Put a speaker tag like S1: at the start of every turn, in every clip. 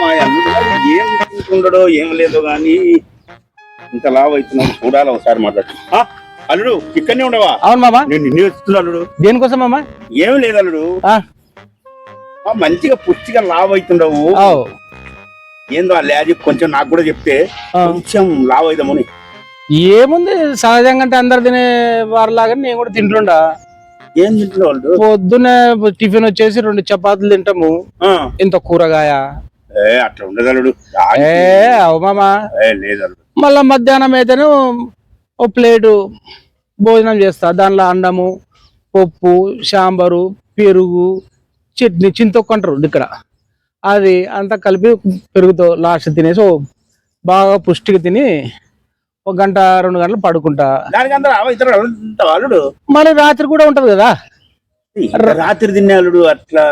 S1: మా అల్లుడు గారు ఏం ఉండడో ఏం లేదో గాని ఇంత లావ్ అవుతున్నాడు చూడాలి ఒకసారి మాట్లాడు. అల్లుడు ఇక్కడనే ఉండవా?
S2: అవును మామ.
S1: నేను నిన్ను వస్తున్నా అల్లుడు.
S2: దేనికోసం మామ?
S1: ఏం లేదు అల్లుడు. మంచిగా పుష్టిగా లావ్ అవుతుండవు. ఏందో ఆ లాజిక్ కొంచెం నాకు కూడా చెప్తే. కొంచెం లావ్ అవుదామని
S2: ఏముంది సహజంగా అంటే అందరు తినే వారిలాగా నేను కూడా తింటుండా.
S1: ఏం తింటున్నావు అల్లుడు
S2: పొద్దున్నే టిఫిన్ వచ్చేసి రెండు చపాతీలు తింటాము. ఇంత కూరగాయ.
S1: ఏ అట్లా ఉండదు
S2: ఏ అవు మామ.
S1: ఏ, లేదు అల్లుడు.
S2: మళ్ళా మధ్యాహ్నం అయితేనే ఓ ప్లేటు భోజనం చేస్తా. దానిలో అండము పప్పు సాంబారు పెరుగు చట్నీ చింతొక్కు అంటారు ఇక్కడ. అది అంతా కలిపి పెరుగుతో లాస్ట్ తినేసి బాగా పుష్టిగా తిని ఒక గంట రెండు గంటలు పడుకుంటా. మరి రాత్రి కూడా ఉంటది కదా.
S1: రాత్రి తినే అల్లుడు అట్లా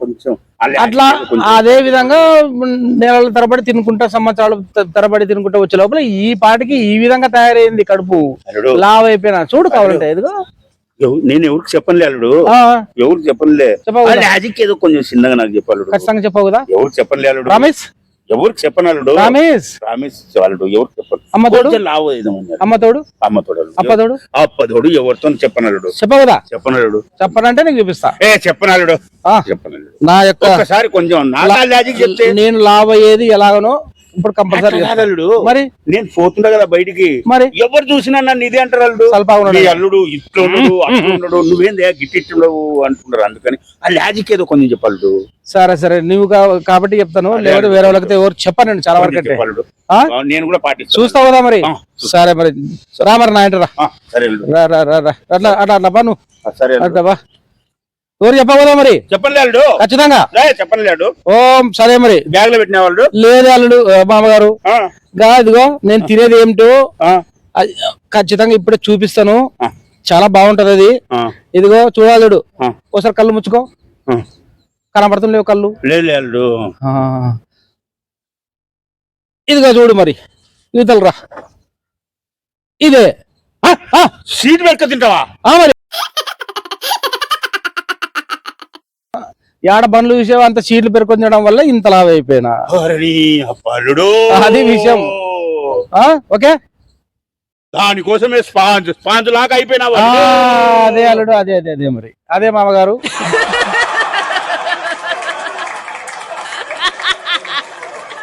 S1: కొంచెం
S2: అట్లా అదే విధంగా నెలల తరబడి తినుకుంటా సంవత్సరాలు తరబడి తినుకుంటా వచ్చే లోపల ఈ పాటికి ఈ విధంగా తయారైంది కడుపు. లావ్ అయిపోయినా చూడు కావాలంటే
S1: నేను ఎవరికి చెప్పనులే అల్లుడు.
S2: ఆ,
S1: ఎవరికి చెప్పనులే. లాజిక్ ఏదో కొంచెం చిన్నగా నాకు చెప్పాలడు
S2: ఖచ్చితంగా చెప్పవు కదా.
S1: ఎవరికి చెప్పనులే అల్లుడు.
S2: రమేష్.
S1: ఎవరికి చెప్పనాలుడు
S2: రమేష్.
S1: ప్రామిస్ అల్లుడు ఎవరికి చెప్పను
S2: అమ్మ తోడు.
S1: కొంచెం లావు అయిదామన్నారు
S2: అమ్మ తోడు.
S1: అమ్మ తోడు
S2: అప్ప తోడు.
S1: అప్పదోడు ఎవరితో చెప్పనలుడు
S2: చెప్పవు కదా.
S1: చెప్పనలుడు
S2: చెప్పనంటే నీకు చూపిస్తా.
S1: ఏ చెప్పనలుడు చెప్పనలుడు
S2: నా యొక్క
S1: ఒక్కసారి కొంచెం నా లాజిక్ చెప్తే
S2: నేను లావ్ అయ్యేది ఎలాగనో ఇప్పుడు కంపల్సరీ
S1: అల్లుడు.
S2: మరి?
S1: నేను పోతుంటా కదా బయటికి.
S2: మరి?
S1: ఎవరు చూసినా నన్ను ఇది అంటారు అల్లుడు.
S2: ఉన్నాడు.
S1: అల్లుడు ఇట్లా ఉండడు నువ్వేందే అంటున్నారు అందుకని. ఆ లాజిక్ ఏదో కొంచెం చెప్పాలడు
S2: సరే సరే. నువ్వు కాబట్టి చెప్తాను. లేకపోతే వేరే వాళ్ళకి ఎవరు చెప్పను చాలా వరకు?
S1: నేను కూడా పాటిస్తాను.
S2: చూస్తావు కదా మరి? సరే మరి. రా మరి నా ఇంట రా.
S1: ఆ, సరే అల్లుడు.
S2: రా రా రా రా. అట్లా అట్లా అట్లా బా నువ్వు.
S1: సరే.
S2: అట్లా బా. ఎవరు చెప్పవు కదా మరి?
S1: చెప్పండి అల్లుడు.
S2: ఖచ్చితంగా.
S1: చెప్పండి అల్లుడు.
S2: ఓం సరే మరి.
S1: బ్యాగ్లో పెట్టిన వాళ్ళు
S2: లేదు అల్లుడు మామగారు ఇదిగో నేను తినేది ఏమిటో ఖచ్చితంగా ఇప్పుడే చూపిస్తాను. చాలా బాగుంటది అది. ఇదిగో చూడాలుడు ఒకసారి కళ్ళు ముచ్చుకో. కనపడుతుండేవు కళ్ళు.
S1: లేదు.
S2: ఇదిగో చూడు మరి. ఇవతలు రా ఇదే. ఆ, ఆ,
S1: సీట్ పెట్టుకు తింటావా?
S2: మరి. యాడ బండ్లు చూసేవా? అంత సీట్లు పెరుకొంచడం వల్ల ఇంత లావ్ అయిపోయినా.
S1: అరే అల్లుడు
S2: అది విషయం. ఓకే?
S1: దానికోసమే స్పాంజ్ స్పాంజ్ లాగా అయిపోయినావా.
S2: ఆ, అదే అల్లుడు అదే అదే అదే మరి. అదే మామగారు.